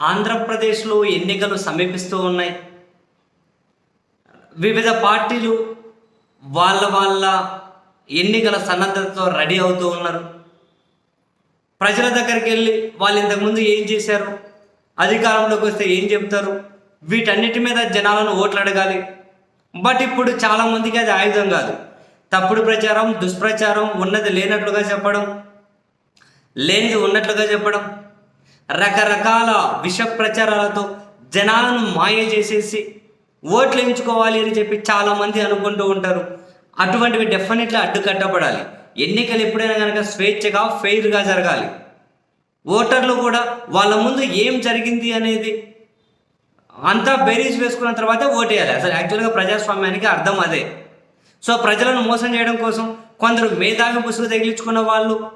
ఆంధ్రప్రదేశ్లో ఎన్నికలు సమీపిస్తూ ఉన్నాయి. వివిధ పార్టీలు వాళ్ళ వాళ్ళ ఎన్నికల సన్నద్ధతతో రెడీ అవుతూ ఉన్నారు. ప్రజల దగ్గరికి వెళ్ళి వాళ్ళు ఇంతకుముందు ఏం చేశారు? అధికారంలోకి వస్తే ఏం చెప్తారు? వీటన్నిటి మీద జనాలను ఓట్లు అడగాలి. బట్ ఇప్పుడు చాలామందికి అది ఆయుధం కాదు. తప్పుడు ప్రచారం దుష్ప్రచారం ఉన్నది లేనట్లుగా చెప్పడం లేనిది ఉన్నట్లుగా చెప్పడం రకరకాల విష ప్రచారాలతో జనాలను మాయ చేసేసి ఓట్లు ఎంచుకోవాలి అని చెప్పి చాలామంది అనుకుంటూ ఉంటారు. అటువంటివి డెఫినెట్లీ అడ్డుకట్టబడాలి. ఎన్నికలు ఎప్పుడైనా కనుక స్వేచ్ఛగా ఫెయిర్గా జరగాలి. ఓటర్లు కూడా వాళ్ళ ముందు ఏం జరిగింది అనేది అంతా బేరీజ్ వేసుకున్న తర్వాత ఓటేయాలి. అసలు యాక్చువల్గా ప్రజాస్వామ్యానికి అర్థం అదే. సో ప్రజలను మోసం చేయడం కోసం కొందరు మేధావి ముసుగు తగిలించుకున్న వాళ్ళు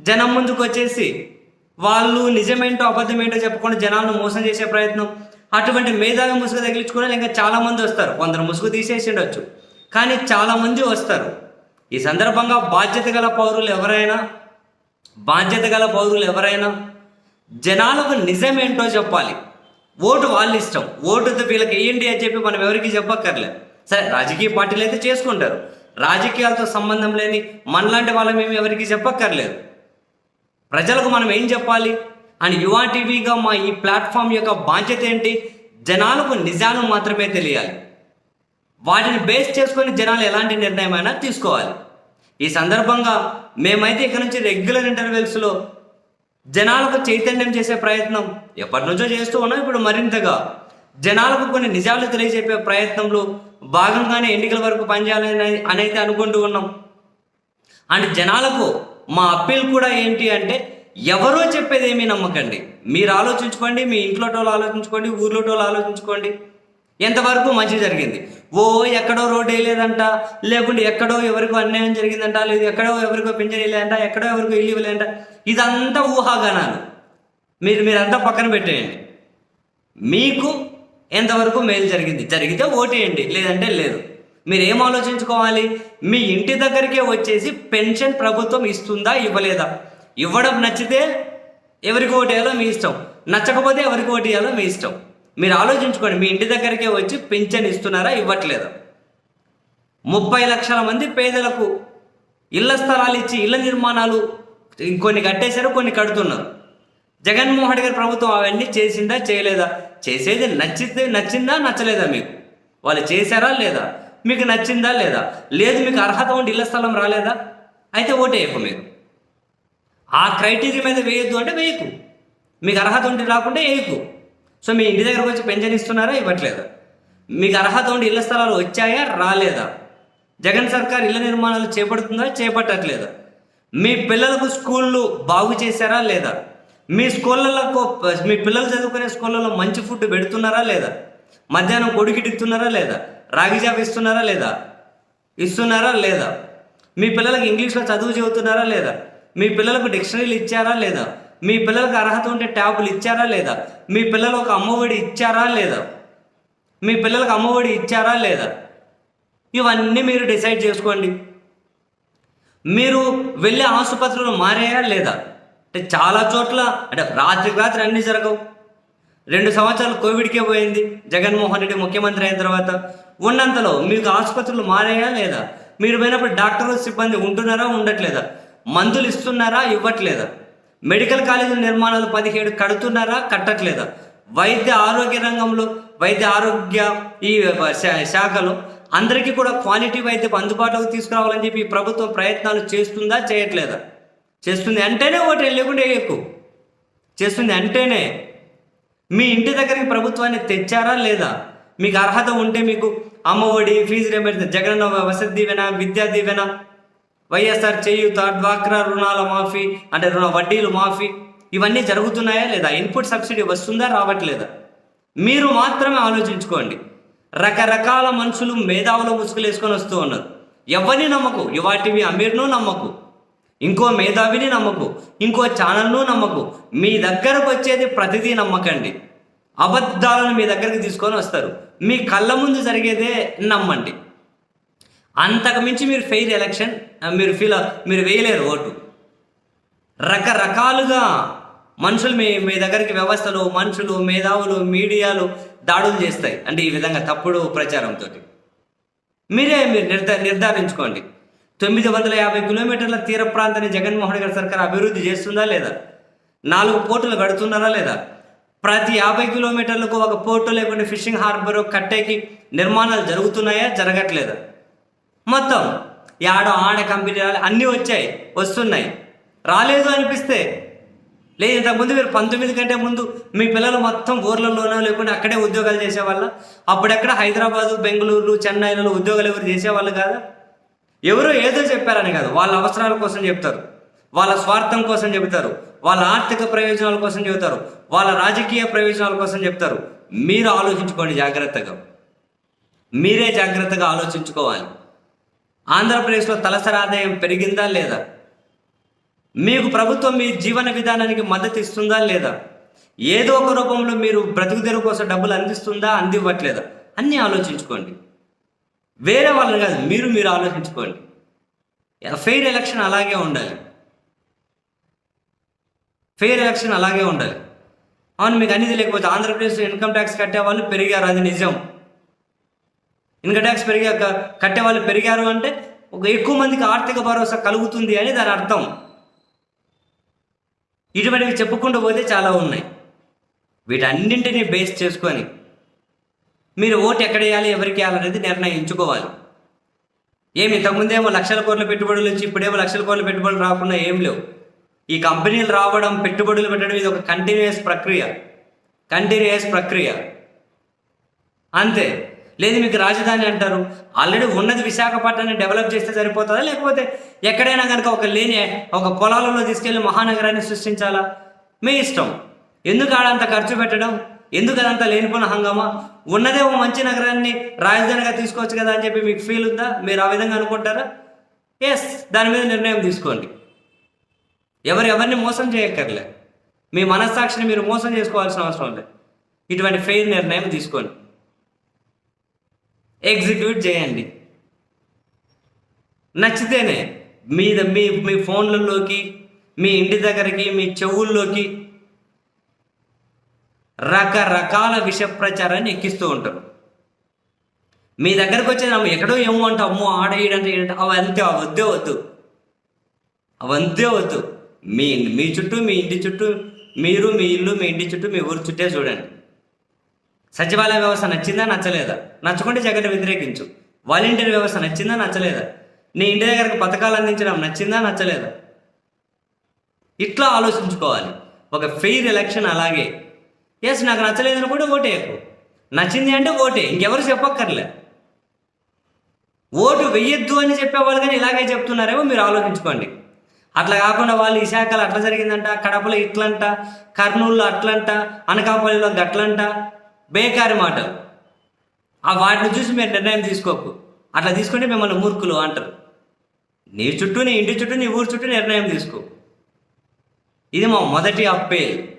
జనం ముందుకు వచ్చేసి వాళ్ళు నిజమేంటో అబద్ధమేంటో చెప్పకుండా జనాలను మోసం చేసే ప్రయత్నం అటువంటి మేధావి ముసుగు తగిలించుకుని ఇంకా చాలామంది వస్తారు. కొందరు ముసుగు తీసేసి ఉండొచ్చు. కానీ చాలామంది వస్తారు. ఈ సందర్భంగా బాధ్యత గల పౌరులు ఎవరైనా బాధ్యత గల పౌరులు ఎవరైనా జనాలకు నిజమేంటో చెప్పాలి. ఓటు వాళ్ళ ఇష్టం. ఓటు వీళ్ళకి వేయండి అని చెప్పి మనం ఎవరికి చెప్పక్కర్లేదు సరే రాజకీయ పార్టీలు అయితే చేసుకుంటారు. రాజకీయాలతో సంబంధం లేని మనలాంటి వాళ్ళమేమి ఎవరికి చెప్పక్కర్లేదు. ప్రజలకు మనం ఏం చెప్పాలి? అండ్ యువా టీవీగా మా ఈ ప్లాట్ఫామ్ యొక్క బాధ్యత ఏంటి? జనాలకు నిజాలు మాత్రమే తెలియాలి. వాటిని బేస్ చేసుకొని జనాలు ఎలాంటి నిర్ణయం అయినా తీసుకోవాలి. ఈ సందర్భంగా మేమైతే ఇక్కడ నుంచి రెగ్యులర్ ఇంటర్వెల్స్లో జనాలకు చైతన్యం చేసే ప్రయత్నం ఎప్పటి నుంచో చేస్తూ ఉన్నాం. ఇప్పుడు మరింతగా జనాలకు కొన్ని నిజాలు తెలియజెప్పే ప్రయత్నంలో భాగంగానే ఎన్నికల వరకు పనిచేయాలని అనేది అనుకుంటూ ఉన్నాం. అండ్ జనాలకు మా అప్పీల్ కూడా ఏంటి అంటే ఎవరో చెప్పేది ఏమీ నమ్మకండి. మీరు ఆలోచించుకోండి మీ ఇంట్లో వాళ్ళు ఆలోచించుకోండి ఊర్లో వాళ్ళు ఆలోచించుకోండి. ఎంతవరకు మంచి జరిగింది? ఓ ఎక్కడో రోడ్ వేయలేదంట లేకుంటే ఎక్కడో ఎవరికో అన్యాయం జరిగిందంట లేదు ఎక్కడో ఎవరికో పింఛన్ వేయలేదంట ఎక్కడో ఎవరికో ఇల్లు ఇవ్వలేదంట. ఇదంతా ఊహాగానాలు. మీరు మీరంతా పక్కన పెట్టేయండి. మీకు ఎంతవరకు మేలు జరిగింది? జరిగితే ఓటేయండి. లేదంటే లేదు. మీరు ఏం ఆలోచించుకోవాలి? మీ ఇంటి దగ్గరికే వచ్చేసి పెన్షన్ ప్రభుత్వం ఇస్తుందా ఇవ్వలేదా? ఇవ్వడం నచ్చితే ఎవరికి వేయాలో మీ ఇష్టం. నచ్చకపోతే ఎవరికి వేయాలో మీ ఇష్టం. మీరు ఆలోచించుకోండి మీ ఇంటి దగ్గరికే వచ్చి పెన్షన్ ఇస్తున్నారా ఇవ్వట్లేదా? ముప్పై లక్షల మంది పేదలకు ఇళ్ళ స్థలాలు ఇచ్చి ఇళ్ళ నిర్మాణాలు కొన్ని కట్టేశారు కొన్ని కడుతున్నారు. జగన్మోహన్ గారి ప్రభుత్వం అవన్నీ చేసిందా చేయలేదా? చేసేది నచ్చితే నచ్చిందా నచ్చలేదా మీకు? వాళ్ళు చేశారా లేదా? మీకు నచ్చిందా లేదా? లేదు మీకు అర్హత ఉండి ఇళ్ళ స్థలం రాలేదా? అయితే ఓటేయకు మీరు. ఆ క్రైటీరియా మీద వేయొద్దు అంటే వేయకు. మీకు అర్హత ఉండి రాకుంటే వేయకు. సో మీ ఇంటి దగ్గరకు వచ్చి పెన్షన్ ఇస్తున్నారా ఇవ్వట్లేదా? మీకు అర్హత ఉండి ఇళ్ళ స్థలాలు వచ్చాయా రాలేదా? జగన్ సర్కార్ ఇళ్ళ నిర్మాణాలు చేపడుతుందా చేపట్టట్లేదా? మీ పిల్లలకు స్కూళ్ళు బాగు చేశారా లేదా? మీ స్కూళ్ళకు మీ పిల్లలు చదువుకునే స్కూళ్ళలో మంచి ఫుడ్ పెడుతున్నారా లేదా? మధ్యాహ్నం కొడుకు ఇడుగుతున్నారా లేదా? రాగి జాబ్ ఇస్తున్నారా లేదా? ఇస్తున్నారా లేదా? మీ పిల్లలకు ఇంగ్లీష్లో చదువు చెబుతున్నారా లేదా? మీ పిల్లలకు డిక్షనరీలు ఇచ్చారా లేదా? మీ పిల్లలకు అర్హత ఉంటే ట్యాబులు ఇచ్చారా లేదా? మీ పిల్లలకు ఒక అమ్మఒడి ఇచ్చారా లేదా? మీ పిల్లలకు అమ్మఒడి ఇచ్చారా లేదా? ఇవన్నీ మీరు డిసైడ్ చేసుకోండి. మీరు వెళ్ళే ఆసుపత్రులు మారాయా లేదా? అంటే చాలా చోట్ల అంటే రాత్రికి రాత్రి అన్నీ జరగవు. రెండు సంవత్సరాలు కోవిడ్కే పోయింది. జగన్మోహన్ రెడ్డి ముఖ్యమంత్రి అయిన తర్వాత ఉన్నంతలో మీకు ఆసుపత్రులు మారాయా లేదా? మీరు పోయినప్పుడు డాక్టర్లు సిబ్బంది ఉంటున్నారా ఉండట్లేదా? మందులు ఇస్తున్నారా ఇవ్వట్లేదా? మెడికల్ కాలేజీల నిర్మాణాలు పదిహేడు కడుతున్నారా కట్టట్లేదా? వైద్య ఆరోగ్య రంగంలో వైద్య ఆరోగ్య ఈ శా- శాఖలో అందరికీ కూడా క్వాలిటీ వైద్యం అందుబాటులోకి తీసుకురావాలని చెప్పి ఈ ప్రభుత్వం ప్రయత్నాలు చేస్తుందా చేయట్లేదా? చేస్తుంది అంటేనే ఓటు లేకుండా ఎక్కువ. చేస్తుంది అంటేనే మీ ఇంటి దగ్గరికి ప్రభుత్వాన్ని తెచ్చారా లేదా? మీకు అర్హత ఉంటే మీకు అమ్మఒడి ఫీజు రియంబర్స్మెంట్ జగనన్న వసతి దీవెన విద్యా దీవెన వైఎస్ఆర్ చేయూత డ్వాక్రా రుణాల మాఫీ అంటే రుణ వడ్డీలు మాఫీ ఇవన్నీ జరుగుతున్నాయా లేదా? ఇన్పుట్ సబ్సిడీ వస్తుందా రావట్లేదా? మీరు మాత్రమే ఆలోచించుకోండి. రకరకాల మనుషులు మేధావులు ముసుగులు వేసుకొని వస్తూ ఉన్నారు. ఎవరిని నమ్మకు? ఇవాటివి అమీర్ను నమ్మకు. ఇంకో మేధావిని నమ్మకు ఇంకో ఛానల్ను నమ్మకు. మీ దగ్గరకు వచ్చేది ప్రతిదీ నమ్మకండి. అబద్ధాలను మీ దగ్గరికి తీసుకొని వస్తారు. మీ కళ్ళ ముందు జరిగేదే నమ్మండి. అంతకు మించి మీరు ఫెయిల్ ఎలక్షన్ మీరు ఫీల్ మీరు వేయలేరు ఓటు. రకరకాలుగా మనుషులు మీ మీ దగ్గరికి వ్యవస్థలు మనుషులు మేధావులు మీడియాలు దాడులు చేస్తాయి. అంటే ఈ విధంగా తప్పుడు ప్రచారంతో మీరే మీరు నిర్ధ నిర్ధారించుకోండి. తొమ్మిది వందల యాభై కిలోమీటర్ల తీర ప్రాంతాన్ని జగన్మోహన్ గారి సర్కార్ అభివృద్ధి చేస్తుందా లేదా? నాలుగు పోర్టులు కడుతున్నారా లేదా? ప్రతి యాభై కిలోమీటర్లకు ఒక పోర్టు లేకుండా ఫిషింగ్ హార్బర్ కట్టేకి నిర్మాణాలు జరుగుతున్నాయా? జరగట్లేదా? మొత్తం యాడ ఆడ కంపెనీ అన్నీ వచ్చాయి వస్తున్నాయి. రాలేదు అనిపిస్తే లేదు ఇంతకుముందు మీరు పంతొమ్మిది కంటే ముందు మీ పిల్లలు మొత్తం ఊర్లలోనో లేకుండా అక్కడే ఉద్యోగాలు చేసేవాళ్ళ? అప్పుడెక్కడ హైదరాబాదు బెంగళూరు చెన్నైలలో ఉద్యోగాలు ఎవరు చేసేవాళ్ళు కాదా? ఎవరో ఏదో చెప్పారని కాదు. వాళ్ళ అవసరాల కోసం చెప్తారు. వాళ్ళ స్వార్థం కోసం చెబుతారు. వాళ్ళ ఆర్థిక ప్రయోజనాల కోసం చెబుతారు. వాళ్ళ రాజకీయ ప్రయోజనాల కోసం చెప్తారు మీరు ఆలోచించుకోండి జాగ్రత్తగా. మీరే జాగ్రత్తగా ఆలోచించుకోవాలి. ఆంధ్రప్రదేశ్లో తలసరి ఆదాయం పెరిగిందా లేదా? మీకు ప్రభుత్వం మీ జీవన విధానానికి మద్దతు ఇస్తుందా లేదా? ఏదో ఒక రూపంలో మీరు బ్రతుకు కోసం డబ్బులు అందిస్తుందా అందివ్వట్లేదా? అన్నీ ఆలోచించుకోండి. వేరే వాళ్ళని కాదు మీరు మీరు ఆలోచించుకోండి. ఫెయిర్ ఎలక్షన్ అలాగే ఉండాలి. ఫెయిర్ ఎలక్షన్ అలాగే ఉండాలి. అవును మీకు అనేది లేకపోతే ఆంధ్రప్రదేశ్ ఇన్కమ్ ట్యాక్స్ కట్టేవాళ్ళు పెరిగారు అది నిజం. ఇన్కమ్ ట్యాక్స్ పెరిగాక కట్టేవాళ్ళు పెరిగారు అంటే ఒక ఎక్కువ మందికి ఆర్థిక భరోసా కలుగుతుంది అని దాని అర్థం. ఇటువంటివి చెప్పుకుంటూ పోతే చాలా ఉన్నాయి. వీటన్నింటినీ బేస్ చేసుకొని మీరు ఓటు ఎక్కడ వేయాలి ఎవరికి వేయాలనేది నిర్ణయించుకోవాలి. ఏమి ఇంతకుముందేమో లక్షల కోట్ల పెట్టుబడులు వచ్చి ఇప్పుడేమో లక్షల కోట్ల పెట్టుబడులు రాకుండా ఏం లేవు. ఈ కంపెనీలు రావడం పెట్టుబడులు పెట్టడం ఇది ఒక కంటిన్యూస్ ప్రక్రియ. కంటిన్యూస్ ప్రక్రియ. అంతే. లేదు మీకు రాజధాని అంటారు. ఆల్రెడీ ఉన్నది విశాఖపట్నాన్ని డెవలప్ చేస్తే సరిపోతుందా? లేకపోతే ఎక్కడైనా కనుక ఒక లేని ఒక పొలాలలో తీసుకెళ్ళి మహానగరాన్ని సృష్టించాలా? మీ ఇష్టం. ఎందుకు ఆడంత ఖర్చు పెట్టడం? ఎందుకు అదంతా లేనిపోయిన హంగామా? ఉన్నదే ఓ మంచి నగరాన్ని రాజధానిగా తీసుకోవచ్చు కదా అని చెప్పి మీకు ఫీల్ ఉందా? మీరు ఆ విధంగా అనుకుంటారా? ఎస్ దాని మీద నిర్ణయం తీసుకోండి. ఎవరు ఎవరిని మోసం చేయక్కర్లే. మీ మనస్సాక్షిని మీరు మోసం చేసుకోవాల్సిన అవసరం లేదు. ఇటువంటి ఫెయిల్ నిర్ణయం తీసుకోండి. ఎగ్జిక్యూట్ చేయండి. నచ్చితేనే మీ మీ మీ ఫోన్లలోకి మీ ఇంటి దగ్గరికి మీ చెవుల్లోకి రకరకాల విష ప్రచారాన్ని ఎక్కిస్తూ ఉంటారు. మీ దగ్గరకు వచ్చి నమ్మ ఎక్కడో ఏమో అంటే అమ్మో ఆడ ఈడంటే ఈడంటే అవి అంతే వద్దు అవంతే వద్దు. మీ మీ చుట్టూ మీ ఇంటి చుట్టూ మీరు మీ ఇల్లు మీ ఇంటి చుట్టూ మీ ఊరు చుట్టే చూడండి. సచివాలయ వ్యవస్థ నచ్చిందా నచ్చలేదా? నచ్చకుంటే జగన్ వ్యతిరేకించు. వాలంటీర్ వ్యవస్థ నచ్చిందా నచ్చలేదా? నీ ఇంటి దగ్గరకు పథకాలు అందించడం నచ్చిందా నచ్చలేదా? ఇట్లా ఆలోచించుకోవాలి. ఒక ఫెయిర్ ఎలక్షన్ అలాగే ఎస్ నాకు నచ్చలేదు అనుకుంటే ఓటేయకు నచ్చింది అంటే ఓటే. ఇంకెవరు చెప్పక్కర్లే. ఓటు వెయ్యొద్దు అని చెప్పేవాళ్ళు కానీ ఇలాగే చెప్తున్నారేమో మీరు ఆలోచించుకోండి. అట్లా కాకుండా వాళ్ళు విశాఖలో అట్లా జరిగిందంట కడపలో ఇట్లంట కర్నూలులో అట్లంట అనకాపల్లిలో గట్లంట. బేకారి మాట. ఆ వాటిని చూసి మీరు నిర్ణయం తీసుకోకు. అట్లా తీసుకుంటే మిమ్మల్ని మూర్ఖులు అంటారు. నీ చుట్టూ నీ ఇంటి చుట్టూ నీ ఊరు చుట్టూ నిర్ణయం తీసుకో. ఇది మా మొదటి అప్పేల్.